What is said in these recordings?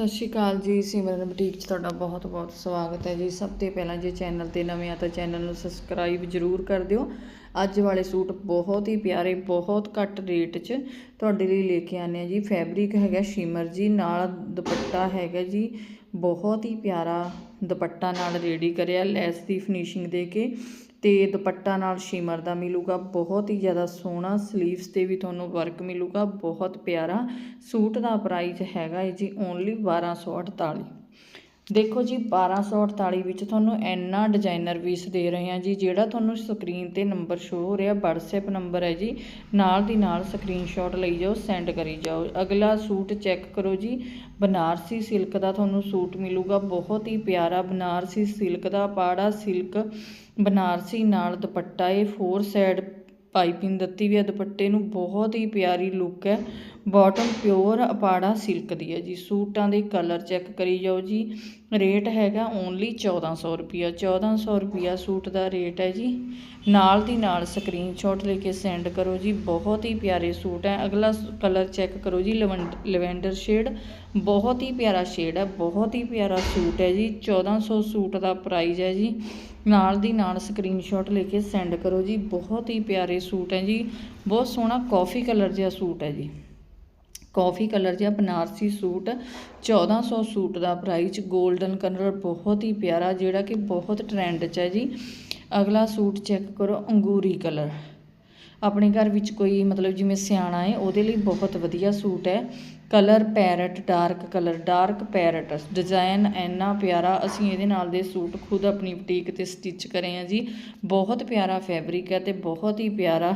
ਸਤਿ ਸ਼੍ਰੀ ਅਕਾਲ ਜੀ, ਸਿਮਰਨ ਬੁਟੀਕ 'ਚ ਤੁਹਾਡਾ ਬਹੁਤ-ਬਹੁਤ ਸਵਾਗਤ ਹੈ ਜੀ। ਸਭ ਤੋਂ ਪਹਿਲਾਂ ਜੇ ਚੈਨਲ ਤੇ ਨਵੇਂ ਆ ਤਾਂ ਚੈਨਲ ਨੂੰ ਸਬਸਕ੍ਰਾਈਬ ਜਰੂਰ ਕਰ ਦਿਓ। ਅੱਜ ਵਾਲੇ ਸੂਟ ਬਹੁਤ ਹੀ ਪਿਆਰੇ, ਬਹੁਤ ਘੱਟ ਰੇਟ 'ਚ ਤੁਹਾਡੇ ਲਈ ਲੈ ਕੇ ਆਨੇ ਆ ਜੀ। ਫੈਬਰਿਕ ਹੈਗਾ ਸ਼ਿਮਰ ਜੀ, ਨਾਲ ਦੁਪੱਟਾ ਹੈਗਾ ਜੀ। ਬਹੁਤ ਹੀ ਪਿਆਰਾ ਦੁਪੱਟਾ ਨਾਲ ਰੈਡੀ ਕਰਿਆ, ਲੈਸ ਦੀ ਫਿਨਿਸ਼ਿੰਗ ਦੇ ਕੇ। ਤੇ ਦੁਪੱਟਾ ਨਾਲ ਸ਼ਿਮਰ ਦਾ ਮਿਲੂਗਾ। ਬਹੁਤ ਹੀ ਜ਼ਿਆਦਾ ਸੋਹਣਾ ਸਲੀਵਸ ਤੇ ਵੀ ਤੁਹਾਨੂੰ ਵਰਕ ਮਿਲੂਗਾ। ਬਹੁਤ ਪਿਆਰਾ। ਸੂਟ ਦਾ ਪ੍ਰਾਈਸ ਹੈਗਾ ਹੈ ਜੀ ਓਨਲੀ 1248 ਦੇਖੋ ਜੀ 1248 ਵਿੱਚ ਤੁਹਾਨੂੰ ਇੰਨਾ ਡਿਜ਼ਾਈਨਰ ਪੀਸ ਦੇ ਰਹੇ ਹਾਂ ਜੀ, ਜਿਹੜਾ ਤੁਹਾਨੂੰ ਸਕਰੀਨ ਤੇ ਨੰਬਰ ਸ਼ੋ ਹੋ ਰਿਹਾ, WhatsApp ਨੰਬਰ ਹੈ ਜੀ, ਨਾਲ ਦੀ ਨਾਲ ਸਕਰੀਨਸ਼ਾਟ ਲਈ ਜਾਓ ਸੈਂਡ ਕਰੀ ਜਾਓ। ਅਗਲਾ ਸੂਟ ਚੈੱਕ ਕਰੋ ਜੀ, ਬਨਾਰਸੀ ਸਿਲਕ ਦਾ ਤੁਹਾਨੂੰ ਸੂਟ ਮਿਲੂਗਾ, ਬਹੁਤ ਹੀ ਪਿਆਰਾ ਬਨਾਰਸੀ ਸਿਲਕ ਦਾ ਪਾੜਾ ਸਿਲਕ ਬਨਾਰਸੀ ਨਾਲ ਦੁਪੱਟਾ, ਇਹ ਫੋਰ ਸਾਈਡ ਪਾਈਪਿੰਗ ਦਿੱਤੀ ਵੀ ਹੈ ਦੁਪੱਟੇ ਨੂੰ ਬਹੁਤ ਹੀ ਪਿਆਰੀ ਲੁੱਕ ਹੈ। ਬਾਟਮ ਪਿਓਰ ਅਪਾੜਾ ਸਿਲਕ ਦੀ ਹੈ ਜੀ। ਸੂਟਾਂ ਦੇ ਕਲਰ ਚੈੱਕ ਕਰੀ ਜਾਓ ਜੀ। ਰੇਟ ਹੈਗਾ ਓਨਲੀ 1400 ਰੁਪਿਆ 1400 ਰੁਪਿਆ ਸੂਟ ਦਾ ਰੇਟ ਹੈ ਜੀ। ਨਾਲ ਦੀ ਨਾਲ ਸਕਰੀਨਸ਼ਾਟ ਲੈ ਕੇ ਸੈਂਡ ਕਰੋ ਜੀ। ਬਹੁਤ ਹੀ ਪਿਆਰੇ ਸੂਟ ਹੈ। ਅਗਲਾ ਕਲਰ ਚੈੱਕ ਕਰੋ ਜੀ। ਲਵੈਂਡਰ ਸ਼ੇਡ ਬਹੁਤ ਹੀ ਪਿਆਰਾ ਸ਼ੇਡ ਹੈ। ਬਹੁਤ ਹੀ ਪਿਆਰਾ ਸੂਟ ਹੈ ਜੀ। 1400 ਸੂਟ ਦਾ ਪ੍ਰਾਈਸ ਹੈ ਜੀ। ਨਾਲ ਦੀ ਨਾਲ ਸਕਰੀਨਸ਼ਾਟ ਲੈ ਕੇ ਸੈਂਡ ਕਰੋ ਜੀ। ਬਹੁਤ ਹੀ ਪਿਆਰੇ ਸੂਟ ਹੈ ਜੀ। ਬਹੁਤ ਸੋਹਣਾ ਕਾਫੀ ਕਲਰ ਜਿਹਾ ਸੂਟ ਹੈ ਜੀ। ਕਾਫੀ ਕਲਰ ਜਿਹਾ ਬਨਾਰਸੀ ਸੂਟ। 1400 ਸੂਟ ਦਾ ਪ੍ਰਾਈਸ 골ਡਨ ਕਲਰ ਬਹੁਤ ਹੀ ਪਿਆਰਾ, ਜਿਹੜਾ ਕਿ ਬਹੁਤ ਟ੍ਰੈਂਡ 'ਚ ਹੈ ਜੀ। ਅਗਲਾ ਸੂਟ ਚੈੱਕ ਕਰੋ, ਅੰਗੂਰੀ ਕਲਰ ਆਪਣੇ ਘਰ ਵਿੱਚ ਕੋਈ ਮਤਲਬ ਜਿਵੇਂ ਸਿਆਣਾ ਹੈ, ਉਹਦੇ ਲਈ ਬਹੁਤ ਵਧੀਆ ਸੂਟ ਹੈ। Colour parrot dark colour dark parrot design ਇੰਨਾ ਪਿਆਰਾ ਅਸੀਂ ਇਹਦੇ ਨਾਲ ਦੇ ਸੂਟ ਖੁਦ ਆਪਣੀ ਬੁਟੀਕ ਤੇ ਸਟਿਚ ਕਰੇ ਆ ਜੀ। ਬਹੁਤ ਪਿਆਰਾ ਫੈਬਰਿਕ ਹੈ ਤੇ ਬਹੁਤ ਹੀ ਪਿਆਰਾ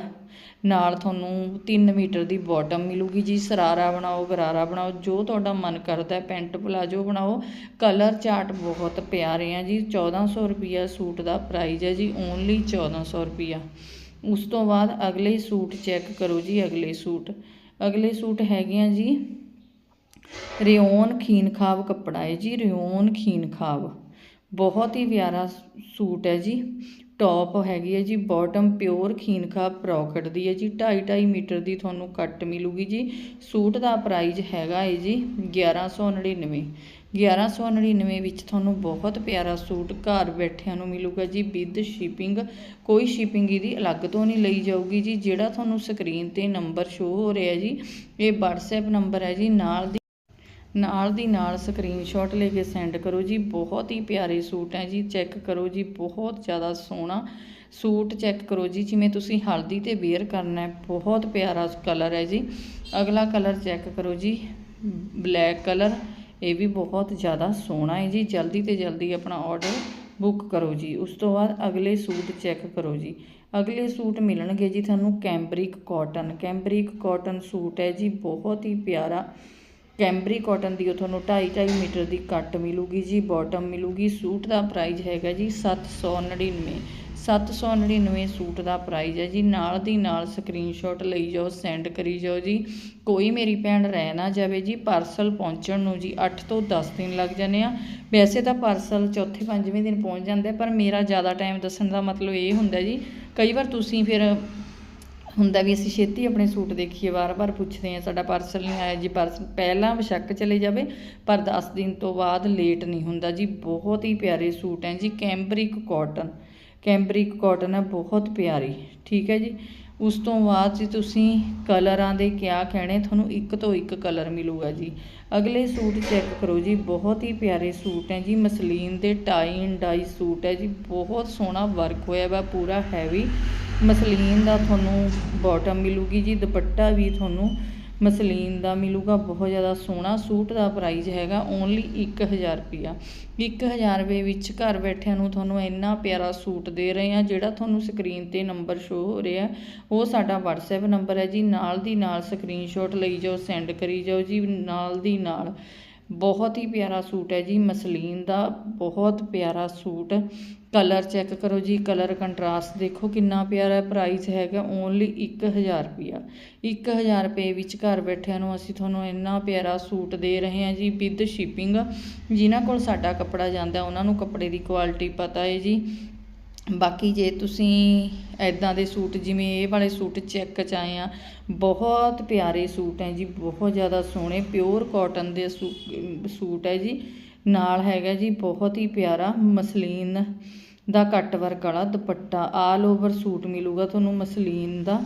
ਨਾਲ ਤੁਹਾਨੂੰ 3 ਮੀਟਰ ਦੀ ਬਾਟਮ ਮਿਲੂਗੀ ਜੀ। ਸਰਾਰਾ ਬਣਾਓ, ਗਰਾਰਾ ਬਣਾਓ, ਜੋ ਤੁਹਾਡਾ ਮਨ ਕਰਦਾ ਪੈਂਟ ਪਲਾਜੋ ਬਣਾਓ। ਕਲਰ ਚਾਰਟ ਬਹੁਤ ਪਿਆਰੇ ਆ ਜੀ। 1400 ਰੁਪਿਆ ਸੂਟ ਦਾ ਪ੍ਰਾਈਸ ਹੈ ਜੀ। ਓਨਲੀ 1400 ਰੁਪਿਆ ਉਸ ਤੋਂ ਬਾਅਦ ਅਗਲੇ ਸੂਟ ਚੈੱਕ ਕਰੋ ਜੀ, ਅਗਲੇ ਸੂਟ। ਅਗਲੇ ਸੂਟ ਹੈਗੇ ਆ ਜੀ, ਰਿਓਨ ਖੀਨ ਖਾਬ ਕੱਪੜਾ ਹੈ ਜੀ, ਰਿਓਨ ਖੀਨ ਖਾਬ ਬਹੁਤ ਹੀ ਪਿਆਰਾ ਸੂਟ ਹੈ ਜੀ। ਟੌਪ ਹੈਗੀ ਹੈ ਜੀ ਬਾਟਮ ਪਿਓਰ ਖੀਨ ਪ੍ਰੋਕਟ ਦੀ ਹੈ ਜੀ। 2.5 2.5 ਮੀਟਰ ਦੀ ਤੁਹਾਨੂੰ ਕੱਟ ਮਿਲੂਗੀ ਜੀ। ਸੂਟ ਦਾ ਪ੍ਰਾਈਸ ਹੈਗਾ ਹੈ ਜੀ 1199 1199 ਵਿੱਚ ਤੁਹਾਨੂੰ ਬਹੁਤ ਪਿਆਰਾ ਸੂਟ ਘਰ ਬੈਠਿਆਂ ਨੂੰ ਮਿਲੂਗਾ ਜੀ। ਵਿਦ ਸ਼ਿਪਿੰਗ ਕੋਈ ਸ਼ਿਪਿੰਗ ਇਹਦੀ ਅਲੱਗ ਤੋਂ ਨਹੀਂ ਲਈ ਜਾਊਗੀ ਜੀ। ਜਿਹੜਾ ਤੁਹਾਨੂੰ ਸਕਰੀਨ ਤੇ ਨੰਬਰ ਸ਼ੋ ਹੋ ਰਿਹਾ ਜੀ, ਇਹ WhatsApp ਨੰਬਰ ਹੈ ਜੀ। ਨਾਲ ਦੀ ਨਾਲ ਦੀ ਨਾਲ ਸਕਰੀਨਸ਼ਾਟ ਲੈ ਕੇ ਸੈਂਡ ਕਰੋ ਜੀ। ਬਹੁਤ ਹੀ ਪਿਆਰੇ ਸੂਟ ਹੈ ਜੀ। ਚੈੱਕ ਕਰੋ ਜੀ। ਬਹੁਤ ਜ਼ਿਆਦਾ ਸੋਹਣਾ ਸੂਟ ਚੈੱਕ ਕਰੋ ਜੀ। ਜਿਵੇਂ ਤੁਸੀਂ ਹਲਦੀ ਤੇ ਵੇਅਰ ਕਰਨਾ ਹੈ, ਬਹੁਤ ਪਿਆਰਾ ਕਲਰ ਹੈ ਜੀ। ਅਗਲਾ ਕਲਰ ਚੈੱਕ ਕਰੋ ਜੀ। ਬਲੈਕ ਕਲਰ ਇਹ ਵੀ ਬਹੁਤ ਜ਼ਿਆਦਾ ਸੋਹਣਾ ਹੈ ਜੀ। ਜਲਦੀ ਤੇ ਜਲਦੀ ਆਪਣਾ ਆਰਡਰ ਬੁੱਕ ਕਰੋ ਜੀ। ਉਸ ਤੋਂ ਬਾਅਦ ਅਗਲੇ ਸੂਟ ਚੈੱਕ ਕਰੋ ਜੀ। ਅਗਲੇ ਸੂਟ ਮਿਲਣਗੇ ਜੀ ਤੁਹਾਨੂੰ cambric cotton cambric cotton suit ਹੈ ਜੀ, ਬਹੁਤ ਹੀ ਪਿਆਰਾ। ਕੈਂਬਰੀ ਕਾਟਨ ਦੀ ਉਹ ਤੁਹਾਨੂੰ 2.5 2.5 ਮੀਟਰ ਦੀ ਕੱਟ ਮਿਲੂਗੀ ਜੀ ਬਾਟਮ ਮਿਲੂਗੀ। ਸੂਟ ਦਾ ਪ੍ਰਾਈਸ ਹੈਗਾ ਜੀ 799 799 ਸੂਟ ਦਾ ਪ੍ਰਾਈਜ਼ ਹੈ ਜੀ। ਨਾਲ ਦੀ ਨਾਲ ਸਕਰੀਨਸ਼ਾਟ ਲਈ ਜਾਓ ਸੈਂਡ ਕਰੀ ਜਾਓ ਜੀ। ਕੋਈ ਮੇਰੀ ਭੈਣ ਰਹਿ ਨਾ ਜਾਵੇ ਜੀ ਪਾਰਸਲ ਪਹੁੰਚਣ ਨੂੰ ਜੀ 8 ਤੋਂ 10 ਦਿਨ ਲੱਗ ਜਾਂਦੇ ਆ। ਵੈਸੇ ਤਾਂ ਪਾਰਸਲ ਚੌਥੇ ਪੰਜਵੇਂ ਦਿਨ ਪਹੁੰਚ ਜਾਂਦਾ ਪਰ ਮੇਰਾ ਜ਼ਿਆਦਾ ਟਾਈਮ ਦੱਸਣ ਦਾ ਮਤਲਬ ਇਹ ਹੁੰਦਾ ਜੀ, ਕਈ ਵਾਰ ਤੁਸੀਂ ਫਿਰ ਹੁੰਦਾ ਵੀ ਅਸੀਂ ਛੇਤੀ ਆਪਣੇ ਸੂਟ ਦੇਖੀਏ, ਵਾਰ-ਵਾਰ ਪੁੱਛਦੇ ਆ ਸਾਡਾ ਪਾਰਸਲ ਨਹੀਂ ਆਇਆ ਜੀ ਪਾਰਸਲ ਪਹਿਲਾਂ ਬਸ਼ੱਕ ਚਲੇ ਜਾਵੇ, ਪਰ 10 ਦਿਨ ਤੋਂ ਬਾਅਦ ਲੇਟ ਨਹੀਂ ਹੁੰਦਾ ਜੀ। ਬਹੁਤ ਹੀ ਪਿਆਰੇ ਸੂਟ ਹੈ ਜੀ ਕੈਂਬਰਿਕ ਕਾਟਨ ਕੈਂਬਰਿਕ ਕੋਟਨ ਹੈ, ਬਹੁਤ ਪਿਆਰੀ, ਠੀਕ ਹੈ ਜੀ। ਉਸ ਤੋਂ ਬਾਅਦ ਜੀ ਤੁਸੀਂ ਕਲਰਾਂ ਦੇ ਕਿਆ ਕਹਿਣੇ, ਤੁਹਾਨੂੰ ਇੱਕ ਤੋਂ ਇੱਕ ਕਲਰ ਮਿਲੂਗਾ ਜੀ। ਅਗਲੇ ਸੂਟ ਚੈੱਕ ਕਰੋ ਜੀ, ਬਹੁਤ ਹੀ ਪਿਆਰੇ ਸੂਟ ਹੈ ਜੀ। ਮਸਲੀਨ ਦੇ ਟਾਈ ਐਂਡ ਡਾਈ ਸੂਟ ਹੈ ਜੀ। ਬਹੁਤ ਸੋਹਣਾ ਵਰਕ ਹੋਇਆ ਵਾ, ਪੂਰਾ ਹੈਵੀ ਮਸਲੀਨ ਦਾ ਤੁਹਾਨੂੰ ਬਾਟਮ ਮਿਲੂਗੀ ਜੀ, ਦੁਪੱਟਾ ਵੀ ਤੁਹਾਨੂੰ ਮਸਲੀਨ ਦਾ ਮਿਲੂਗਾ ਬਹੁਤ ਜ਼ਿਆਦਾ ਸੋਹਣਾ, ਸੂਟ ਦਾ ਪ੍ਰਾਈਜ਼ ਹੈਗਾ ਓਨਲੀ 1000 ਰੁਪਿਆ 1000 ਰੁਪਏ ਵਿੱਚ ਘਰ ਬੈਠਿਆਂ ਨੂੰ ਤੁਹਾਨੂੰ ਇੰਨਾ ਪਿਆਰਾ ਸੂਟ ਦੇ ਰਹੇ ਆ ਜਿਹੜਾ ਤੁਹਾਨੂੰ ਸਕਰੀਨ ਤੇ ਨੰਬਰ ਸ਼ੋ ਹੋ ਰਿਹਾ ਉਹ ਸਾਡਾ WhatsApp ਨੰਬਰ ਹੈ ਜੀ, ਨਾਲ ਦੀ ਨਾਲ ਸਕਰੀਨਸ਼ਾਟ ਲਈ ਜਾਓ ਸੈਂਡ ਕਰੀ ਜਾਓ ਜੀ, ਨਾਲ ਦੀ ਨਾਲ। ਬਹੁਤ ਹੀ ਪਿਆਰਾ ਸੂਟ ਹੈ ਜੀ, ਮਸਲੀਨ ਦਾ ਬਹੁਤ ਪਿਆਰਾ ਸੂਟ। ਕਲਰ ਚੈੱਕ ਕਰੋ ਜੀ, ਕਲਰ ਕੰਟਰਾਸਟ ਦੇਖੋ ਕਿੰਨਾ ਪਿਆਰਾ ਪ੍ਰਾਈਸ ਹੈਗਾ ਓਨਲੀ 1000 ਰੁਪਿਆ 1000 ਰੁਪਏ ਵਿੱਚ ਘਰ ਬੈਠਿਆਂ ਨੂੰ ਅਸੀਂ ਤੁਹਾਨੂੰ ਇੰਨਾ ਪਿਆਰਾ ਸੂਟ ਦੇ ਰਹੇ ਹਾਂ ਜੀ ਵਿਦ ਸ਼ਿਪਿੰਗ ਜਿਨ੍ਹਾਂ ਕੋਲ ਸਾਡਾ ਕੱਪੜਾ ਜਾਂਦਾ, ਉਹਨਾਂ ਨੂੰ ਕੱਪੜੇ ਦੀ ਕੁਆਲਿਟੀ ਪਤਾ ਹੈ ਜੀ। ਬਾਕੀ ਜੇ ਤੁਸੀਂ ਐਦਾਂ ਦੇ ਸੂਟ, ਜਿਵੇਂ ਇਹ ਵਾਲੇ ਸੂਟ ਚੈੱਕ ਚ ਆਏ ਆ ਬਹੁਤ ਪਿਆਰੇ ਸੂਟ ਹੈ ਜੀ, ਬਹੁਤ ਜ਼ਿਆਦਾ ਸੋਹਣੇ ਪਿਓਰ ਕਾਟਨ ਦੇ ਸੂ- ਸੂਟ ਹੈ ਜੀ। ਨਾਲ ਹੈਗਾ ਜੀ ਬਹੁਤ ਹੀ ਪਿਆਰਾ ਮਸਲੀਨ ਦਾ ਕੱਟ ਵਰਕ ਵਾਲਾ ਦੁਪੱਟਾ। ਆਲ ਓਵਰ ਸੂਟ ਮਿਲੂਗਾ ਤੁਹਾਨੂੰ ਮਸਲੀਨ ਦਾ।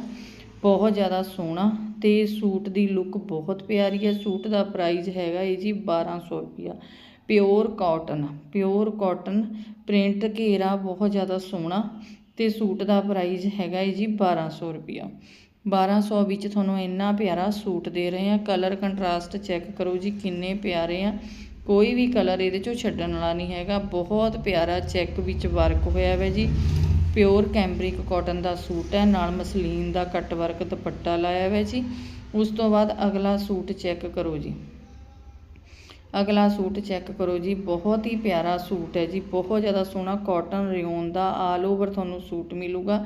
ਬਹੁਤ ਜ਼ਿਆਦਾ ਸੋਹਣਾ ਤੇ ਸੂਟ ਦੀ ਲੁੱਕ ਬਹੁਤ ਪਿਆਰੀ ਹੈ। ਸੂਟ ਦਾ ਪ੍ਰਾਈਸ ਹੈਗਾ ਇਹ ਜੀ 1200 ਰੁਪਿਆ pure cotton pure cotton print ਘੇਰਾ ਬਹੁਤ ਜ਼ਿਆਦਾ ਸੋਹਣਾ ਤੇ ਸੂਟ ਦਾ ਪ੍ਰਾਈਸ ਹੈਗਾ ਹੈ ਜੀ 1200 ਰੁਪਿਆ 1200 ਵਿੱਚ ਤੁਹਾਨੂੰ ਇੰਨਾ ਪਿਆਰਾ ਸੂਟ ਦੇ ਰਹੇ ਆ ਕਲਰ ਕੰਟਰਾਸਟ ਚੈੱਕ ਕਰੋ ਜੀ ਕਿੰਨੇ ਪਿਆਰੇ ਆ। ਕੋਈ ਵੀ ਕਲਰ ਇਹਦੇ ਚੋਂ ਛੱਡਣ ਵਾਲਾ ਨਹੀਂ ਹੈਗਾ। ਬਹੁਤ ਪਿਆਰਾ ਚੈੱਕ ਵਿੱਚ ਵਰਕ ਹੋਇਆ ਹੈ ਜੀ। ਪਿਓਰ ਕੈਂਬਰਿਕ ਕਾਟਨ ਦਾ ਸੂਟ ਹੈ, ਨਾਲ ਮਸਲੀਨ ਦਾ ਕੱਟ ਵਰਕ ਦੁਪੱਟਾ ਲਾਇਆ ਹੋਇਆ ਜੀ। ਉਸ ਤੋਂ ਬਾਅਦ ਅਗਲਾ ਸੂਟ ਚੈੱਕ ਕਰੋ ਜੀ। ਅਗਲਾ ਸੂਟ ਚੈੱਕ ਕਰੋ ਜੀ। ਬਹੁਤ ਹੀ ਪਿਆਰਾ ਸੂਟ ਹੈ ਜੀ। ਬਹੁਤ ਜ਼ਿਆਦਾ ਸੋਹਣਾ ਕਾਟਨ ਰਿਓਨ ਦਾ ਆਲ ਓਵਰ ਤੁਹਾਨੂੰ ਸੂਟ ਮਿਲੂਗਾ।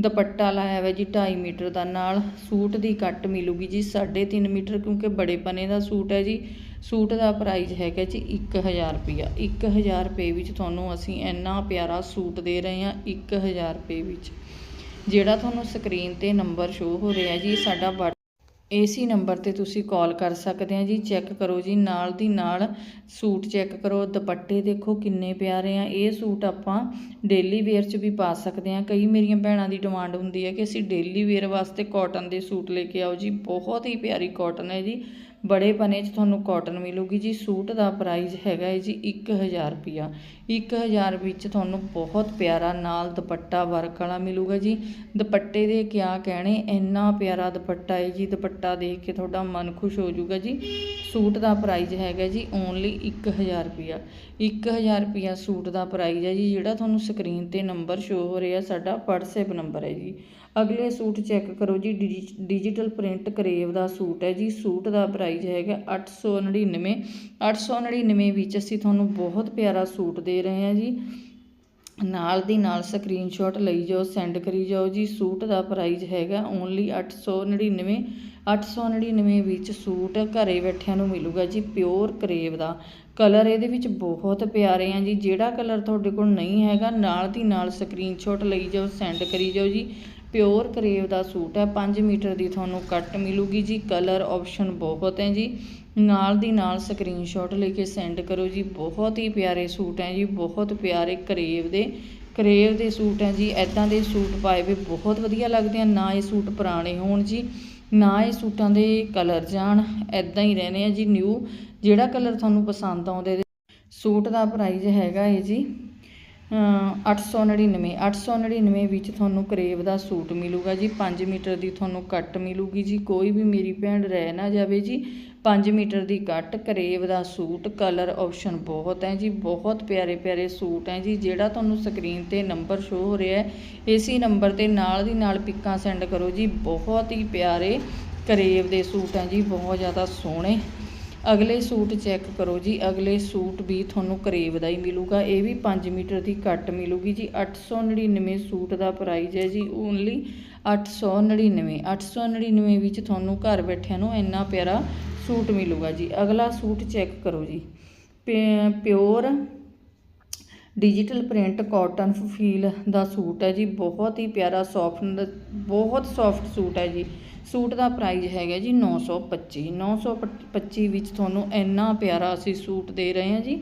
ਦੁਪੱਟਾ ਲਾਇਆ ਹੋਇਆ ਜੀ 2.5 ਮੀਟਰ ਦਾ ਨਾਲ। ਸੂਟ ਦੀ ਕੱਟ ਮਿਲੂਗੀ ਜੀ 3.5 ਮੀਟਰ, ਕਿਉਂਕਿ ਬੜੇ ਪਨੇ ਦਾ ਸੂਟ ਹੈ ਜੀ। ਸੂਟ ਦਾ ਪ੍ਰਾਈਜ਼ ਹੈਗਾ ਜੀ 1000 ਰੁਪਿਆ 1000 ਰੁਪਏ ਵਿੱਚ ਤੁਹਾਨੂੰ ਅਸੀਂ ਇੰਨਾ ਪਿਆਰਾ ਸੂਟ ਦੇ ਰਹੇ ਹਾਂ 1000 ਰੁਪਏ ਵਿੱਚ। ਜਿਹੜਾ ਤੁਹਾਨੂੰ ਸਕਰੀਨ ਤੇ ਨੰਬਰ ਸ਼ੋ ਹੋ ਰਿਹਾ ਜੀ, ਸਾਡਾ ਵਟ ਇਸੀ ਨੰਬਰ ਤੇ ਤੁਸੀਂ ਕਾਲ ਕਰ ਸਕਦੇ ਆ ਜੀ। ਚੈੱਕ ਕਰੋ ਜੀ, ਨਾਲ ਦੀ ਨਾਲ ਸੂਟ ਚੈੱਕ ਕਰੋ। ਦੁਪੱਟੇ ਦੇਖੋ ਕਿੰਨੇ ਪਿਆਰੇ ਆ। ਇਹ ਸੂਟ ਆਪਾਂ ਡੇਲੀ ਵੇਅਰ 'ਚ ਵੀ ਪਾ ਸਕਦੇ ਆ ਕਈ ਮੇਰੀਆਂ ਭੈਣਾਂ ਦੀ ਡਿਮਾਂਡ ਹੁੰਦੀ ਹੈ ਕਿ ਅਸੀਂ ਡੇਲੀ ਵੇਅਰ ਵਾਸਤੇ ਕਾਟਨ ਦੇ ਸੂਟ ਲੈ ਕੇ ਆਓ ਜੀ। ਬਹੁਤ ਹੀ ਪਿਆਰੀ ਕਾਟਨ ਹੈ ਜੀ। ਬੜੇ ਪਨੇ 'ਚ ਤੁਹਾਨੂੰ ਕਾਟਨ ਮਿਲੂਗੀ ਜੀ, ਸੂਟ ਦਾ ਪ੍ਰਾਈਸ ਹੈਗਾ ਹੈ ਜੀ 1000 ਰੁਪਿਆ 1000 ਵਿੱਚ ਤੁਹਾਨੂੰ ਬਹੁਤ ਪਿਆਰਾ ਨਾਲ ਦੁਪੱਟਾ ਵਰਕ ਵਾਲਾ ਮਿਲੂਗਾ ਜੀ। ਦੁਪੱਟੇ ਦੇ ਕਿਆ ਕਹਿਣੇ, ਇੰਨਾ ਪਿਆਰਾ ਦੁਪੱਟਾ ਹੈ ਜੀ, ਦੁਪੱਟਾ ਦੇਖ ਕੇ ਤੁਹਾਡਾ ਮਨ ਖੁਸ਼ ਹੋ ਜਾਊਗਾ ਜੀ। ਸੂਟ ਦਾ ਪ੍ਰਾਈਸ ਹੈਗਾ ਜੀ ਓਨਲੀ 1000 ਰੁਪਿਆ 1000 ਰੁਪਿਆ ਸੂਟ ਦਾ ਪ੍ਰਾਈਸ ਹੈ ਜੀ, ਜਿਹੜਾ ਤੁਹਾਨੂੰ ਸਕਰੀਨ ਤੇ ਨੰਬਰ ਸ਼ੋ ਹੋ ਰਿਹਾ, ਸਾਡਾ WhatsApp ਨੰਬਰ ਹੈ ਜੀ। ਅਗਲੇ ਸੂਟ ਚੈੱਕ ਕਰੋ ਜੀ, ਡਿਜੀ- ਡਿਜੀਟਲ ਪ੍ਰਿੰਟ ਕਰੇਵ ਦਾ ਸੂਟ ਹੈ ਜੀ, ਸੂਟ ਦਾ ਪ੍ਰਾਈਸ ਪ੍ਰਾਈਜ਼ ਹੈਗਾ 899 899 ਵਿੱਚ ਅਸੀਂ ਤੁਹਾਨੂੰ ਬਹੁਤ ਪਿਆਰਾ ਸੂਟ ਦੇ ਰਹੇ ਹਾਂ ਜੀ। ਨਾਲ ਦੀ ਨਾਲ ਸਕਰੀਨਸ਼ਾਟ ਲਈ ਜਾਓ, ਸੈਂਡ ਕਰੀ ਜਾਓ ਜੀ। ਸੂਟ ਦਾ ਪ੍ਰਾਈਜ਼ ਹੈਗਾ ਓਨਲੀ 899 899 ਵਿੱਚ ਸੂਟ ਘਰੇ ਬੈਠਿਆਂ ਨੂੰ ਮਿਲੂਗਾ ਜੀ, ਪਿਓਰ ਕਰੇਵ ਦਾ। ਕਲਰ ਇਹਦੇ ਵਿੱਚ ਬਹੁਤ ਪਿਆਰੇ ਆ ਜੀ। ਜਿਹੜਾ ਕਲਰ ਤੁਹਾਡੇ ਕੋਲ ਨਹੀਂ ਹੈਗਾ, ਨਾਲ ਦੀ ਨਾਲ ਸਕਰੀਨਸ਼ਾਟ ਲਈ ਜਾਓ, ਸੈਂਡ ਕਰੀ ਜਾਓ ਜੀ। ਪਿਓਰ ਕਰੇਵ ਦਾ ਸੂਟ ਹੈ। 5 ਮੀਟਰ ਦੀ ਤੁਹਾਨੂੰ ਕੱਟ ਮਿਲੂਗੀ ਜੀ। ਕਲਰ ਆਪਸ਼ਨ ਬਹੁਤ ਹੈ ਜੀ। ਨਾਲ ਦੀ ਨਾਲ ਸਕਰੀਨਸ਼ਾਟ ਲੈ ਕੇ ਸੈਂਡ ਕਰੋ ਜੀ। ਬਹੁਤ ਹੀ ਪਿਆਰੇ ਸੂਟ ਹੈ ਜੀ। ਬਹੁਤ ਪਿਆਰੇ ਕਰੇਵ ਦੇ ਕਰੇਵ ਦੇ ਸੂਟ ਹੈ ਜੀ। ਐਦਾਂ ਦੇ ਸੂਟ ਪਾਏ ਵੀ ਬਹੁਤ ਵਧੀਆ ਲੱਗਦੇ ਆ। ਨਾ ਇਹ ਸੂਟ ਪੁਰਾਣੇ ਹੋਣ ਜੀ। ਨਾ ਇਹ ਸੂਟਾਂ ਦੇ ਕਲਰ ਜਾਣ। ਐਦਾਂ ਹੀ ਰਹਿਣੇ ਆ ਜੀ। ਨਿਊ। ਜਿਹੜਾ ਕਲਰ ਤੁਹਾਨੂੰ ਪਸੰਦ ਆਉਂਦੇ ਸੂਟ ਦਾ ਪ੍ਰਾਈਸ ਹੈਗਾ ਹੈ ਜੀ। 899 899 ਵਿੱਚ ਤੁਹਾਨੂੰ ਕਰੇਵ ਦਾ ਸੂਟ ਮਿਲੂਗਾ ਜੀ। 5 ਮੀਟਰ ਦੀ ਤੁਹਾਨੂੰ ਕੱਟ ਮਿਲੂਗੀ ਜੀ। ਕੋਈ ਵੀ ਮੇਰੀ ਭੈਣ ਰਹਿ ਨਾ ਜਾਵੇ ਜੀ 5 ਮੀਟਰ ਦੀ ਕੱਟ, ਕਰੇਵ ਦਾ ਸੂਟ, ਕਲਰ ਆਪਸ਼ਨ ਬਹੁਤ ਹੈ ਜੀ। ਬਹੁਤ ਪਿਆਰੇ ਪਿਆਰੇ ਸੂਟ ਹੈ ਜੀ, ਜਿਹੜਾ ਤੁਹਾਨੂੰ ਸਕਰੀਨ ਤੇ ਨੰਬਰ ਸ਼ੋ ਹੋ ਰਿਹਾ ਹੈ। ਇਸੇ ਨੰਬਰ ਤੇ ਨਾਲ ਦੀ ਨਾਲ ਪਿੱਕਾਂ ਸੈਂਡ ਕਰੋ ਜੀ। ਬਹੁਤ ਹੀ ਪਿਆਰੇ ਕਰੇਵ ਦੇ ਸੂਟ ਹੈ ਜੀ। ਬਹੁਤ ਜ਼ਿਆਦਾ ਸੋਹਣੇ ਅਗਲੇ ਸੂਟ ਚੈੱਕ ਕਰੋ ਜੀ, ਅਗਲੇ ਸੂਟ ਵੀ ਤੁਹਾਨੂੰ ਕਰੇਵ ਦਾ ਹੀ ਮਿਲੂਗਾ, ਇਹ ਵੀ 5 ਮੀਟਰ ਦੀ ਕੱਟ ਮਿਲੂਗੀ ਜੀ 899 ਸੂਟ ਦਾ ਪ੍ਰਾਈਸ ਹੈ ਜੀ, ਓਨਲੀ 899 899 ਵਿੱਚ ਤੁਹਾਨੂੰ ਘਰ ਬੈਠਿਆਂ ਨੂੰ ਇੰਨਾ ਪਿਆਰਾ ਸੂਟ ਮਿਲੂਗਾ ਜੀ। ਅਗਲਾ ਸੂਟ ਚੈੱਕ ਕਰੋ ਜੀ, ਪਿ- pure digital print cotton feel ਦਾ ਸੂਟ ਹੈ ਜੀ, ਬਹੁਤ ਹੀ ਪਿਆਰਾ ਸੌਫਟ ਬਹੁਤ ਸੌਫਟ ਸੂਟ ਹੈ ਜੀ। ਸੂਟ ਦਾ ਪ੍ਰਾਈਜ਼ ਹੈਗਾ ਜੀ 925 925 ਵਿੱਚ ਤੁਹਾਨੂੰ ਇੰਨਾ ਪਿਆਰਾ ਅਸੀਂ ਸੂਟ ਦੇ ਰਹੇ ਹਾਂ ਜੀ।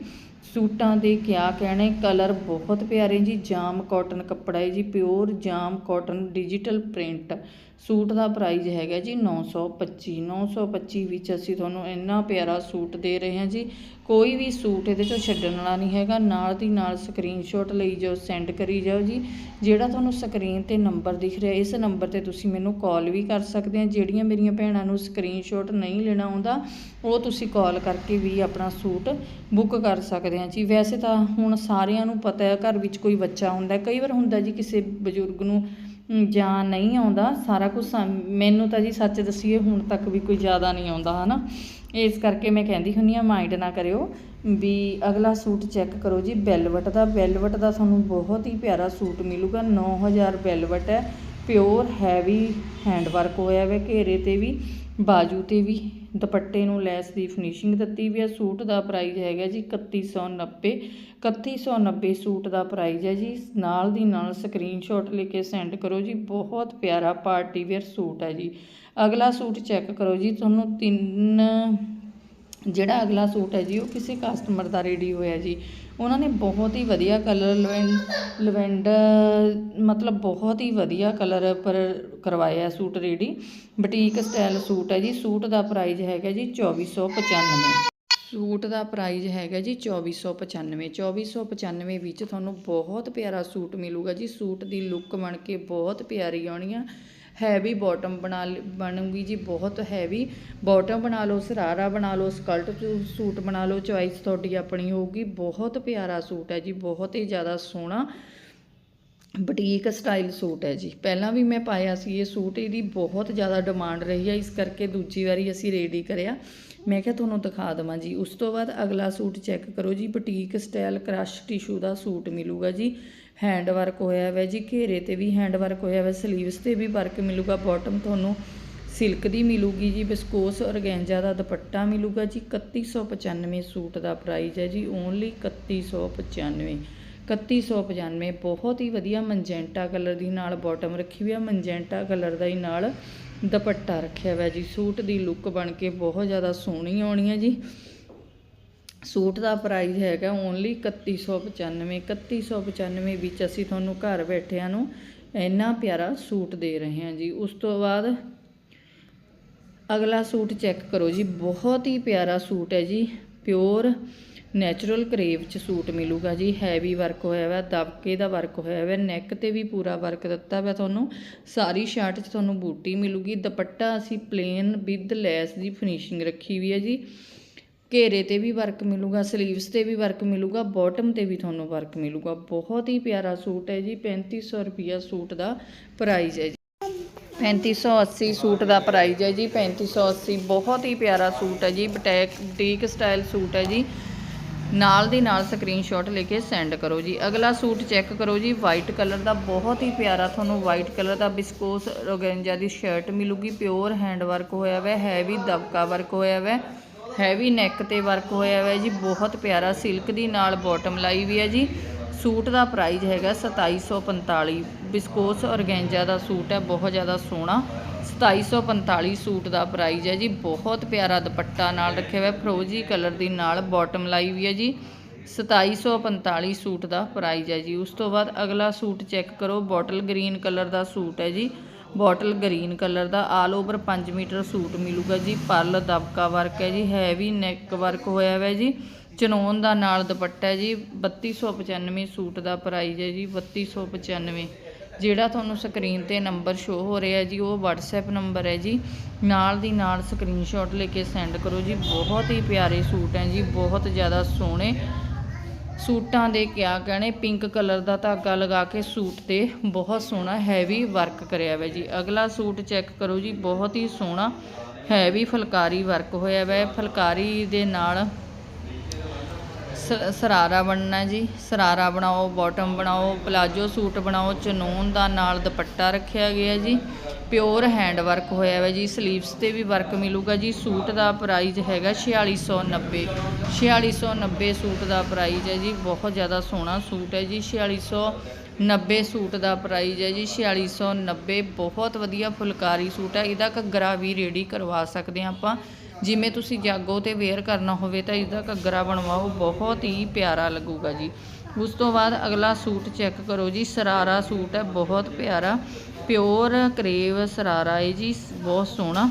ਸੂਟਾਂ ਦੇ ਕਿਆ ਕਹਿਣੇ, ਕਲਰ ਬਹੁਤ ਪਿਆਰੇ ਜੀ, ਜਾਮ ਕਾਟਨ ਕੱਪੜਾ ਹੈ ਜੀ pure jam cotton digital print suit ਦਾ ਪ੍ਰਾਈਜ਼ ਹੈਗਾ ਜੀ 925 925 ਵਿੱਚ ਅਸੀਂ ਤੁਹਾਨੂੰ ਇੰਨਾ ਪਿਆਰਾ ਸੂਟ ਦੇ ਰਹੇ ਹਾਂ ਜੀ। ਕੋਈ ਵੀ ਸੂਟ ਇਹਦੇ ਚੋਂ ਛੱਡਣ ਵਾਲਾ ਨਹੀਂ ਹੈਗਾ। ਨਾਲ ਦੀ ਨਾਲ ਸਕਰੀਨਸ਼ਾਟ ਲਈ ਜਾਓ ਸੈਂਡ ਕਰੀ ਜਾਓ ਜੀ। ਜਿਹੜਾ ਤੁਹਾਨੂੰ ਸਕਰੀਨ ਤੇ ਨੰਬਰ ਦਿਖ ਰਿਹਾ, ਇਸ ਨੰਬਰ ਤੇ ਤੁਸੀਂ ਮੈਨੂੰ ਕਾਲ ਵੀ ਕਰ ਸਕਦੇ ਆ ਜਿਹੜੀਆਂ ਮੇਰੀਆਂ ਭੈਣਾਂ ਨੂੰ ਸਕਰੀਨਸ਼ਾਟ ਨਹੀਂ ਲੈਣਾ ਆਉਂਦਾ, ਉਹ ਤੁਸੀਂ ਕਾਲ ਕਰਕੇ ਵੀ ਆਪਣਾ ਸੂਟ ਬੁੱਕ ਕਰ ਸਕਦੇ ਆ ਜੀ। ਵੈਸੇ ਤਾਂ ਹੁਣ ਸਾਰਿਆਂ ਨੂੰ ਪਤਾ ਹੈ, ਘਰ ਵਿੱਚ ਕੋਈ ਬੱਚਾ ਹੁੰਦਾ ਕਈ ਵਾਰ ਹੁੰਦਾ ਜੀ, ਕਿਸੇ ਬਜ਼ੁਰਗ ਨੂੰ ਜਾਂ ਨਹੀਂ ਆਉਂਦਾ, ਸਾਰਾ ਕੁਝ ਮੈਨੂੰ ਤਾਂ ਜੀ ਸੱਚ ਦੱਸੀਏ ਹੁਣ ਤੱਕ ਵੀ ਕੋਈ ਜ਼ਿਆਦਾ ਨਹੀਂ ਆਉਂਦਾ, ਹਨਾ? ਇਸ ਕਰਕੇ ਮੈਂ ਕਹਿੰਦੀ ਹੁੰਨੀ ਆ ਮਾਈਂਡ ਨਾ ਕਰਿਓ ਵੀ ਅਗਲਾ ਸੂਟ ਚੈੱਕ ਕਰੋ ਜੀ ਵੈਲਵਟ ਦਾ ਵੈਲਵਟ ਦਾ ਤੁਹਾਨੂੰ ਬਹੁਤ ਹੀ ਪਿਆਰਾ ਸੂਟ ਮਿਲੂਗਾ 9000 ਵੈਲਵਟ ਹੈ ਪਿਓਰ ਹੈਵੀ ਹੈਂਡ ਵਰਕ ਹੋਇਆ ਹੈ ਘੇਰੇ ਤੇ ਵੀ। ਬਾਜੂ ਤੇ ਵੀ ਦੁਪੱਟੇ ਨੂੰ ਲੈਸ ਦੀ ਫਿਨਿਸ਼ਿੰਗ ਦਿੱਤੀ ਵੀ ਹੈ ਸੂਟ ਦਾ ਪ੍ਰਾਈਸ ਹੈਗਾ ਜੀ 3190 3190 ਸੂਟ ਦਾ ਪ੍ਰਾਈਸ ਹੈ ਜੀ। ਨਾਲ ਦੀ ਨਾਲ ਸਕਰੀਨਸ਼ਾਟ ਲੈ ਕੇ ਸੈਂਡ ਕਰੋ ਜੀ। ਬਹੁਤ ਪਿਆਰਾ ਪਾਰਟੀ ਵੇਅਰ ਸੂਟ ਹੈ ਜੀ। ਅਗਲਾ ਸੂਟ ਚੈੱਕ ਕਰੋ ਜੀ। ਤੁਹਾਨੂੰ ਤਿੰਨ ਜਿਹੜਾ ਅਗਲਾ ਸੂਟ ਹੈ ਜੀ, ਉਹ ਕਿਸੇ ਕਸਟਮਰ ਦਾ ਰੇਡੀ ਹੋਇਆ ਜੀ। ਉਹਨਾਂ ਨੇ ਬਹੁਤ ਹੀ ਵਧੀਆ ਕਲਰ ਲਵੈਂ, ਲਵੈਂਡਰ, ਮਤਲਬ ਬਹੁਤ ਹੀ ਵਧੀਆ ਕਲਰ ਪਰ ਕਰਵਾਇਆ suit ready boutique style suit ਹੈ ਜੀ, ਸੂਟ ਦਾ ਪ੍ਰਾਈਜ਼ ਹੈਗਾ ਜੀ 2495 ਸੂਟ ਦਾ ਪ੍ਰਾਈਜ਼ ਹੈਗਾ ਜੀ 2495 2495 ਵਿੱਚ ਤੁਹਾਨੂੰ ਬਹੁਤ ਪਿਆਰਾ ਸੂਟ ਮਿਲੂਗਾ ਜੀ। ਸੂਟ ਦੀ ਲੁੱਕ ਬਣ ਕੇ ਬਹੁਤ ਪਿਆਰੀ ਆਉਣੀ ਆ। ਹੈਵੀ ਬਾਟਮ ਬਣਾ ਲ- ਬਣੂਗੀ ਜੀ, ਬਹੁਤ ਹੈਵੀ ਬਾਟਮ ਬਣਾ ਲਓ, ਸਰਾਰਾ ਬਣਾ ਲਓ ਸਕਲਟ ਸੂਟ ਬਣਾ ਲਓ ਚੁਆਇਸ ਤੁਹਾਡੀ ਆਪਣੀ ਹੋਊਗੀ, ਬਹੁਤ ਪਿਆਰਾ ਸੂਟ ਹੈ ਜੀ, ਬਹੁਤ ਹੀ ਜ਼ਿਆਦਾ ਸੋਹਣਾ ਬੁਟੀਕ ਸਟਾਈਲ ਸੂਟ ਹੈ ਜੀ। ਪਹਿਲਾਂ ਵੀ ਮੈਂ ਪਾਇਆ ਸੀ ਇਹ ਸੂਟ, ਇਹਦੀ ਬਹੁਤ ਜ਼ਿਆਦਾ ਡਿਮਾਂਡ ਰਹੀ ਹੈ, ਇਸ ਕਰਕੇ ਦੂਜੀ ਵਾਰੀ ਅਸੀਂ ਰੈਡੀ ਕਰਿਆ। ਮੈਂ ਕਿਹਾ ਤੁਹਾਨੂੰ ਦਿਖਾ ਦਵਾਂ ਜੀ। ਉਸ ਤੋਂ ਬਾਅਦ ਅਗਲਾ ਸੂਟ ਚੈੱਕ ਕਰੋ ਜੀ, ਬੁਟੀਕ ਸਟਾਈਲ ਕ੍ਰਸ਼ ਟਿਸ਼ੂ ਦਾ ਸੂਟ ਮਿਲੂਗਾ ਜੀ। ਹੈਂਡ ਵਰਕ ਹੋਇਆ ਹੋਇਆ ਜੀ, ਘੇਰੇ ਤੇ ਵੀ ਹੈਂਡ ਵਰਕ ਹੋਇਆ ਹੋਇਆ ਸਲੀਵਸ ਤੇ ਵੀ ਵਰਕ ਮਿਲੂਗਾ ਬਾਟਮ ਤੁਹਾਨੂੰ ਸਿਲਕ ਦੀ ਮਿਲੂਗੀ ਜੀ ਬਿਸਕੋਸ ਔਰਗੈਂਜਾ ਦਾ ਦੁਪੱਟਾ ਮਿਲੂਗਾ ਜੀ 3195 ਸੂਟ ਦਾ ਪ੍ਰਾਈਸ ਹੈ ਜੀ ਓਨਲੀ 3195 3195 ਬਹੁਤ ਹੀ ਵਧੀਆ ਮਨਜੈਂਟਾ ਕਲਰ ਦੀ ਨਾਲ ਬਾਟਮ ਰੱਖੀ ਹੋਈ ਆ ਮਨਜੈਂਟਾ ਕਲਰ ਦਾ ਹੀ ਨਾਲ ਦੁਪੱਟਾ ਰੱਖਿਆ ਹੋਇਆ ਜੀ, ਸੂਟ ਦੀ ਲੁੱਕ ਬਣ ਕੇ ਬਹੁਤ ਜ਼ਿਆਦਾ ਸੋਹਣੀ ਆਉਣੀ ਹੈ ਜੀ। ਸੂਟ ਦਾ ਪ੍ਰਾਈਸ ਹੈਗਾ ਓਨਲੀ 3195 3195 ਵਿੱਚ ਅਸੀਂ ਤੁਹਾਨੂੰ ਘਰ ਬੈਠਿਆਂ ਨੂੰ ਇੰਨਾ ਪਿਆਰਾ ਸੂਟ ਦੇ ਰਹੇ ਹਾਂ ਜੀ। ਉਸ ਤੋਂ ਬਾਅਦ ਅਗਲਾ ਸੂਟ ਚੈੱਕ ਕਰੋ ਜੀ, ਬਹੁਤ ਹੀ ਪਿਆਰਾ ਸੂਟ ਹੈ ਜੀ। ਪਿਓਰ ਨੈਚੁਰਲ ਕਰੇਵ ਚ ਸੂਟ ਮਿਲੂਗਾ ਜੀ। ਹੈਵੀ ਵਰਕ ਹੋਇਆ ਹੋਇਆ ਦਬਕੇ ਦਾ ਵਰਕ ਹੋਇਆ ਹੋਇਆ ਨੈਕ ਤੇ ਵੀ ਪੂਰਾ ਵਰਕ ਦਿੱਤਾ ਹੋਇਆ ਤੁਹਾਨੂੰ। ਸਾਰੀ ਸ਼ਰਟ 'ਚ ਤੁਹਾਨੂੰ ਬੂਟੀ ਮਿਲੂਗੀ। ਦੁਪੱਟਾ ਅਸੀਂ ਪਲੇਨ ਵਿਦ ਲੈਸ ਦੀ ਫਿਨਿਸ਼ਿੰਗ ਰੱਖੀ ਹੋਈ ਹੈ ਜੀ। ਘੇਰੇ ਤੇ ਵੀ ਵਰਕ ਮਿਲੂਗਾ ਸਲੀਵਸ ਤੇ ਵੀ ਵਰਕ ਮਿਲੂਗਾ ਬਾਟਮ ਤੇ ਵੀ ਤੁਹਾਨੂੰ ਵਰਕ ਮਿਲੂਗਾ। ਬਹੁਤ ਹੀ ਪਿਆਰਾ ਸੂਟ ਹੈ ਜੀ 3500 ਰੁਪਿਆ ਸੂਟ ਦਾ ਪ੍ਰਾਈਸ ਹੈ ਜੀ। 3580 ਸੂਟ ਦਾ ਪ੍ਰਾਈਸ ਹੈ ਜੀ 3580 ਬਹੁਤ ਹੀ ਪਿਆਰਾ ਸੂਟ ਹੈ ਜੀ, ਬਟੈਕ ਬੁਟੀਕ ਸਟਾਈਲ ਸੂਟ ਹੈ ਜੀ। ਨਾਲ ਦੀ ਨਾਲ ਸਕਰੀਨਸ਼ਾਟ ਲੈ ਕੇ ਸੈਂਡ ਕਰੋ ਜੀ। ਅਗਲਾ ਸੂਟ ਚੈੱਕ ਕਰੋ ਜੀ ਵਾਈਟ ਕਲਰ ਦਾ ਬਹੁਤ ਹੀ ਪਿਆਰਾ ਤੁਹਾਨੂੰ ਵਾਈਟ ਕਲਰ ਦਾ ਬਿਸਕੋਸ ਰੋਗੈਂਜਾ ਦੀ ਸ਼ਰਟ ਮਿਲੂਗੀ ਪਿਓਰ ਹੈਂਡ ਵਰਕ ਹੋਇਆ ਹੋਇਆ ਹੈਵੀ ਦਬਕਾ ਵਰਕ ਹੋਇਆ ਹੋਇਆ ਹੈਵੀ ਨੈਕ ਤੇ ਵਰਕ ਹੋਇਆ ਹੋਇਆ ਜੀ, ਬਹੁਤ ਪਿਆਰਾ ਸਿਲਕ ਦੀ ਨਾਲ ਬਾਟਮ ਲਾਈ ਵੀ ਹੈ ਜੀ। ਸੂਟ ਦਾ ਪ੍ਰਾਈਸ ਹੈਗਾ 2745 ਬਿਸਕੋਸ ਔਰਗੈਂਜਾ ਦਾ ਸੂਟ ਹੈ, ਬਹੁਤ ਜ਼ਿਆਦਾ ਸੋਹਣਾ। 2745 ਸੂਟ ਦਾ ਪ੍ਰਾਈਸ ਹੈ ਜੀ, ਬਹੁਤ ਪਿਆਰਾ ਦੁਪੱਟਾ ਨਾਲ ਰੱਖਿਆ ਹੋਇਆ ਫਰੋਜੀ ਕਲਰ ਦੀ ਨਾਲ ਬਾਟਮ ਲਾਈ ਵੀ ਹੈ ਜੀ। 2745 ਸੂਟ ਦਾ ਪ੍ਰਾਈਸ ਹੈ ਜੀ। ਉਸ ਤੋਂ ਬਾਅਦ ਅਗਲਾ ਸੂਟ ਚੈੱਕ ਕਰੋ ਬੋਟਲ ਗ੍ਰੀਨ ਕਲਰ ਦਾ ਸੂਟ ਹੈ ਜੀ। ਬੋਟਲ ਗ੍ਰੀਨ ਕਲਰ ਦਾ, ਆਲ ਓਵਰ 5 ਮੀਟਰ ਸੂਟ ਮਿਲੂਗਾ ਜੀ। ਪਰਲ ਦਬਕਾ ਵਰਕ ਹੈ ਜੀ, ਹੈਵੀ ਨੈਕ ਵਰਕ ਹੋਇਆ ਹੋਇਆ ਜੀ। ਚਨੋਨ ਦਾ ਨਾਲ ਦੁਪੱਟਾ ਹੈ ਜੀ 3295 ਸੂਟ ਦਾ ਪ੍ਰਾਈਸ ਹੈ ਜੀ 3295 ਜਿਹੜਾ ਤੁਹਾਨੂੰ ਸਕਰੀਨ ਤੇ ਨੰਬਰ ਸ਼ੋ ਹੋ ਰਿਹਾ ਜੀ, ਉਹ WhatsApp ਨੰਬਰ ਹੈ ਜੀ। ਨਾਲ ਦੀ ਨਾਲ ਸਕਰੀਨਸ਼ਾਟ ਲੈ ਕੇ ਸੈਂਡ ਕਰੋ ਜੀ। ਬਹੁਤ ਹੀ ਪਿਆਰੇ ਸੂਟ ਹੈ ਜੀ, ਬਹੁਤ ਜ਼ਿਆਦਾ ਸੋਹਣੇ ਸੂਟਾਂ ਦੇ ਕਿਆ ਕਹਣੇ ਪਿੰਕ ਕਲਰ ਦਾ ਧਾਗਾ ਲਗਾ ਕੇ ਸੂਟ ਤੇ ਬਹੁਤ ਸੋਹਣਾ ਹੈਵੀ ਵਰਕ ਕਰਿਆ ਹੋਇਆ ਜੀ। ਅਗਲਾ ਸੂਟ ਚੈੱਕ ਕਰੋ ਜੀ, ਬਹੁਤ ਹੀ ਸੋਹਣਾ ਹੈਵੀ ਫੁਲਕਾਰੀ ਵਰਕ ਹੋਇਆ ਹੋਇਆ ਫੁਲਕਾਰੀ ਦੇ ਨਾਲ ਸਰਾਰਾ ਬਣਨਾ ਜੀ। ਸਰਾਰਾ ਬਣਾਓ ਬਾਟਮ ਬਣਾਓ ਪਲਾਜੋ ਸੂਟ ਬਣਾਓ, ਚਨੂਨ ਦਾ ਨਾਲ ਦੁਪੱਟਾ ਰੱਖਿਆ ਗਿਆ ਜੀ। ਪਿਓਰ ਹੈਂਡ ਵਰਕ ਹੋਇਆ ਹੋਇਆ ਜੀ। ਸਲੀਵਸ ਤੇ ਵੀ ਵਰਕ ਮਿਲੂਗਾ ਜੀ। ਸੂਟ ਦਾ ਪ੍ਰਾਈਸ ਹੈਗਾ 4690 4690 ਸੂਟ ਦਾ ਪ੍ਰਾਈਸ ਹੈ ਜੀ। ਬਹੁਤ ਜ਼ਿਆਦਾ ਸੋਹਣਾ ਸੂਟ ਹੈ ਜੀ। 4690 ਸੂਟ ਦਾ ਪ੍ਰਾਈਸ ਹੈ ਜੀ। 4690 ਬਹੁਤ ਵਧੀਆ ਫੁਲਕਾਰੀ ਸੂਟ ਹੈ। ਇਹਦਾ ਘੱਗਰਾ ਵੀ ਰੈਡੀ ਕਰਵਾ ਸਕਦੇ ਹਾਂ ਆਪਾਂ। ਜਿਵੇਂ ਤੁਸੀਂ ਜਾਗੋ ਤੇ ਵੇਅਰ ਕਰਨਾ ਹੋਵੇ ਤਾਂ ਇਹਦਾ ਘੱਗਰਾ ਬਣਵਾਓ, ਬਹੁਤ ਹੀ ਪਿਆਰਾ ਲੱਗੂਗਾ ਜੀ। ਉਸ ਤੋਂ ਬਾਅਦ ਅਗਲਾ ਸੂਟ ਚੈੱਕ ਕਰੋ ਜੀ, ਸਰਾਰਾ ਸੂਟ ਹੈ, ਬਹੁਤ ਪਿਆਰਾ। ਪਿਓਰ ਕਰੇਵ ਸਰਾਰਾ ਹੈ ਜੀ, ਬਹੁਤ ਸੋਹਣਾ।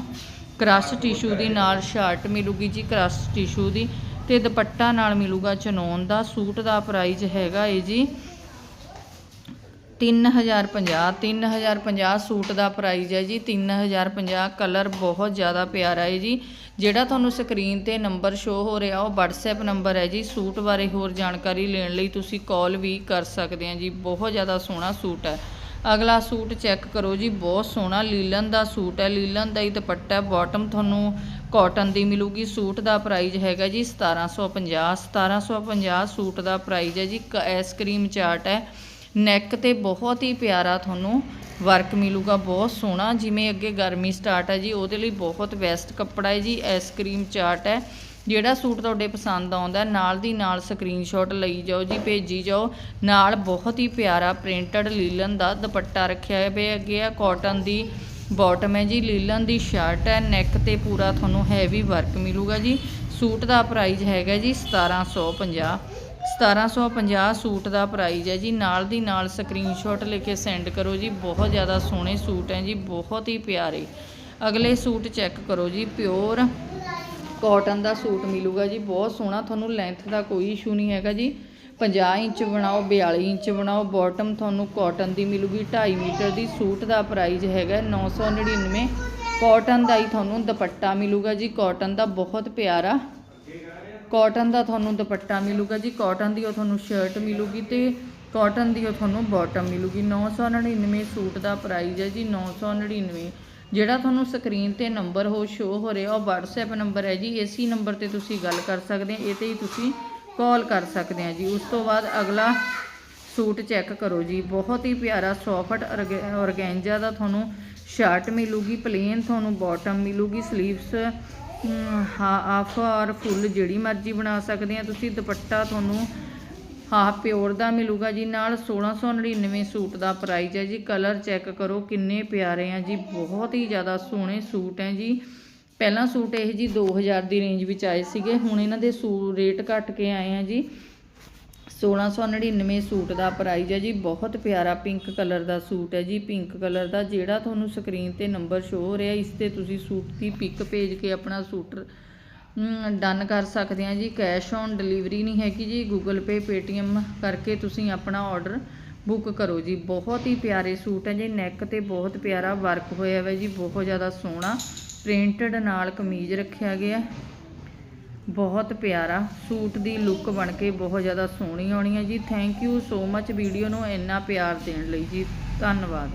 ਕ੍ਰਸ਼ ਟਿਸ਼ੂ ਦੀ ਨਾਲ ਸ਼ਰਟ ਮਿਲੂਗੀ ਜੀ ਕ੍ਰਸ਼ ਟਿਸ਼ੂ ਦੀ। ਤੇ ਦੁਪੱਟਾ ਨਾਲ ਮਿਲੂਗਾ ਚਨੋਨ ਦਾ, ਸੂਟ ਦਾ ਪ੍ਰਾਈਸ ਹੈਗਾ ਏ ਜੀ 3050 3050 ਸੂਟ ਦਾ ਪ੍ਰਾਈਸ ਹੈ ਜੀ 3050 ਕਲਰ ਬਹੁਤ ਜ਼ਿਆਦਾ ਪਿਆਰਾ ਹੈ ਜੀ। ਜਿਹੜਾ ਤੁਹਾਨੂੰ ਸਕਰੀਨ ਤੇ ਨੰਬਰ ਸ਼ੋ ਹੋ ਰਿਹਾ, ਉਹ WhatsApp ਨੰਬਰ ਹੈ ਜੀ। ਸੂਟ ਬਾਰੇ ਹੋਰ ਜਾਣਕਾਰੀ ਲੈਣ ਲਈ ਤੁਸੀਂ ਕਾਲ ਵੀ ਕਰ ਸਕਦੇ ਆ ਜੀ। ਬਹੁਤ ਜ਼ਿਆਦਾ ਸੋਹਣਾ ਸੂਟ ਹੈ। ਅਗਲਾ ਸੂਟ ਚੈੱਕ ਕਰੋ ਜੀ। ਬਹੁਤ ਸੋਹਣਾ ਲੀਲਨ ਦਾ ਸੂਟ ਹੈ। ਲੀਲਨ ਦਾ ਹੀ ਦੁਪੱਟਾ ਬਾਟਮ ਤੁਹਾਨੂੰ ਕਾਟਨ ਦੀ ਮਿਲੂਗੀ। ਸੂਟ ਦਾ ਪ੍ਰਾਈਸ ਹੈਗਾ ਜੀ 1750 1750 ਸੂਟ ਦਾ ਪ੍ਰਾਈਸ ਹੈ ਜੀ। ਆਈਸਕ੍ਰੀਮ ਚਾਰਟ ਹੈ। ਨੈਕ ਤੇ ਬਹੁਤ ਹੀ ਪਿਆਰਾ ਤੁਹਾਨੂੰ ਵਰਕ ਮਿਲੂਗਾ, ਬਹੁਤ ਸੋਹਣਾ। ਜਿਵੇਂ ਅੱਗੇ ਗਰਮੀ ਸਟਾਰਟ ਹੈ ਜੀ, ਉਹਦੇ ਲਈ ਬਹੁਤ ਬੈਸਟ ਕੱਪੜਾ ਹੈ ਜੀ ਆਈਸਕ੍ਰੀਮ ਚਾਰਟ ਹੈ। ਜਿਹੜਾ ਸੂਟ ਤੁਹਾਡੇ ਪਸੰਦ ਆਉਂਦਾ, ਨਾਲ ਦੀ ਨਾਲ ਸਕਰੀਨਸ਼ਾਟ ਲਈ ਜਾਓ ਜੀ, ਭੇਜੀ ਜਾਓ। ਨਾਲ ਬਹੁਤ ਹੀ ਪਿਆਰਾ ਪ੍ਰਿੰਟਡ ਲੀਲਨ ਦਾ ਦੁਪੱਟਾ ਰੱਖਿਆ ਹੈ ਬੇ ਅੱਗੇ ਆ ਕਾਟਨ ਦੀ ਬਾਟਮ ਹੈ ਜੀ, ਲੀਲਨ ਦੀ ਸ਼ਰਟ ਹੈ। ਨੈਕ ਤੇ ਪੂਰਾ ਤੁਹਾਨੂੰ ਹੈਵੀ ਵਰਕ ਮਿਲੂਗਾ ਜੀ। ਸੂਟ ਦਾ ਪ੍ਰਾਈਸ ਹੈਗਾ ਜੀ 1750 1750 ਸੂਟ ਦਾ ਪ੍ਰਾਈਜ਼ ਹੈ ਜੀ। ਨਾਲ ਦੀ ਨਾਲ ਸਕਰੀਨਸ਼ਾਟ ਲੈ ਕੇ ਸੈਂਡ ਕਰੋ ਜੀ। ਬਹੁਤ ਜ਼ਿਆਦਾ ਸੋਹਣੇ ਸੂਟ ਹੈ ਜੀ। ਬਹੁਤ ਹੀ ਪਿਆਰੇ। ਅਗਲੇ ਸੂਟ ਚੈੱਕ ਕਰੋ ਜੀ। ਪਿਓਰ ਕਾਟਨ ਦਾ ਸੂਟ ਮਿਲੂਗਾ ਜੀ। ਬਹੁਤ ਸੋਹਣਾ। ਤੁਹਾਨੂੰ ਲੈਂਥ ਦਾ ਕੋਈ ਇਸ਼ੂ ਨਹੀਂ ਹੈਗਾ ਜੀ। 50 ਇੰਚ ਬਣਾਓ 42 ਇੰਚ ਬਣਾਓ ਬਾਟਮ ਤੁਹਾਨੂੰ ਕਾਟਨ ਦੀ ਮਿਲੂਗੀ। 2.5 ਮੀਟਰ ਦੀ ਸੂਟ ਦਾ ਪ੍ਰਾਈਜ਼ ਹੈਗਾ 999 ਕਾਟਨ ਦਾ ਹੀ ਤੁਹਾਨੂੰ ਦੁਪੱਟਾ ਮਿਲੂਗਾ ਜੀ। ਕਾਟਨ ਦਾ ਬਹੁਤ ਪਿਆਰਾ ਕਾਟਨ ਦਾ ਤੁਹਾਨੂੰ ਦੁਪੱਟਾ ਮਿਲੂਗਾ ਜੀ। ਕਾਟਨ ਦੀ ਉਹ ਤੁਹਾਨੂੰ ਸ਼ਰਟ ਮਿਲੂਗੀ ਤੇ ਕਾਟਨ ਦੀ ਉਹ ਤੁਹਾਨੂੰ ਬਾਟਮ ਮਿਲੂਗੀ। 999 ਸੂਟ ਦਾ ਪ੍ਰਾਈਸ ਹੈ ਜੀ 999 ਜਿਹੜਾ ਤੁਹਾਨੂੰ ਸਕਰੀਨ ਤੇ ਨੰਬਰ ਹੋ ਸ਼ੋ ਹੋ ਰਿਹਾ, ਉਹ WhatsApp ਨੰਬਰ ਹੈ ਜੀ। ਇਸੇ ਨੰਬਰ ਤੇ ਤੁਸੀਂ ਗੱਲ ਕਰ ਸਕਦੇ ਹੋ, ਇਹ ਤੇ ਹੀ ਤੁਸੀਂ ਕਾਲ ਕਰ ਸਕਦੇ ਆ ਜੀ। ਉਸ ਤੋਂ ਬਾਅਦ ਅਗਲਾ ਸੂਟ ਚੈੱਕ ਕਰੋ ਜੀ। ਬਹੁਤ ਹੀ ਪਿਆਰਾ ਸੌਫਟ ਔਰਗੈਂਜਾ ਦਾ ਤੁਹਾਨੂੰ ਸ਼ਰਟ ਮਿਲੂਗੀ ਪਲੇਨ ਤੁਹਾਨੂੰ ਬਾਟਮ ਮਿਲੂਗੀ ਸਲੀਵਸ ਹਾਫ ਔਰ ਫੁੱਲ ਜਿਹੜੀ ਮਰਜ਼ੀ ਬਣਾ ਸਕਦੇ ਆ। ਤੁਸੀਂ ਦੁਪੱਟਾ ਤੁਹਾਨੂੰ ਹਾਫ ਪਿਓਰ ਦਾ ਮਿਲੂਗਾ ਜੀ। ਨਾਲ 1699 ਸੂਟ ਦਾ ਪ੍ਰਾਈਸ ਹੈ ਜੀ। ਕਲਰ ਚੈੱਕ ਕਰੋ, ਕਿੰਨੇ ਪਿਆਰੇ ਆ ਜੀ। ਬਹੁਤ ਹੀ ਜ਼ਿਆਦਾ ਸੋਹਣੇ ਸੂਟ ਹੈ ਜੀ। ਪਹਿਲਾਂ ਸੂਟ ਇਹ ਜੀ 2000 ਦੀ ਰੇਂਜ ਵਿੱਚ ਆਏ ਸੀਗੇ। ਹੁਣ ਇਹਨਾਂ ਦੇ ਸੂ, ਰੇਟ ਘਟ ਕੇ ਆਏ ਆ ਜੀ। 1699 ਸੂਟ ਦਾ ਪ੍ਰਾਈਜ਼ ਹੈ ਜੀ। ਬਹੁਤ ਪਿਆਰਾ ਪਿੰਕ ਕਲਰ ਦਾ ਸੂਟ ਹੈ ਜੀ। ਪਿੰਕ ਕਲਰ ਦਾ ਜਿਹੜਾ ਤੁਹਾਨੂੰ ਸਕਰੀਨ ਤੇ ਨੰਬਰ ਸ਼ੋ ਹੋ ਰਿਹਾ, ਇਸ ਤੇ ਤੁਸੀਂ ਸੂਟ ਦੀ ਪਿਕ ਭੇਜ ਕੇ ਆਪਣਾ ਸੂਟ ਡਨ ਕਰ ਸਕਦੇ ਆ ਜੀ। ਕੈਸ਼ ਔਨ ਡਿਲੀਵਰੀ ਨਹੀਂ ਹੈਗੀ ਜੀ। ਗੂਗਲ ਪੇ ਪੇਟੀਐਮ ਕਰਕੇ ਤੁਸੀਂ ਆਪਣਾ ਆਰਡਰ ਬੁੱਕ ਕਰੋ ਜੀ। ਬਹੁਤ ਹੀ ਪਿਆਰੇ ਸੂਟ ਹੈ ਜੀ। ਨੈਕ ਤੇ ਬਹੁਤ ਪਿਆਰਾ ਵਰਕ ਹੋਇਆ ਹੋਇਆ ਜੀ। ਬਹੁਤ ਜ਼ਿਆਦਾ ਸੋਹਣਾ ਪ੍ਰਿੰਟਡ ਨਾਲ ਕਮੀਜ਼ ਰੱਖਿਆ ਗਿਆ। ਬਹੁਤ ਪਿਆਰਾ ਸੂਟ ਦੀ ਲੁੱਕ ਬਣ ਕੇ ਬਹੁਤ ਜ਼ਿਆਦਾ ਸੋਹਣੀ ਆਉਣੀ ਹੈ ਜੀ। Thank you so much video ਨੂੰ ਇੰਨਾ ਪਿਆਰ ਦੇਣ ਲਈ ਜੀ। ਧੰਨਵਾਦ।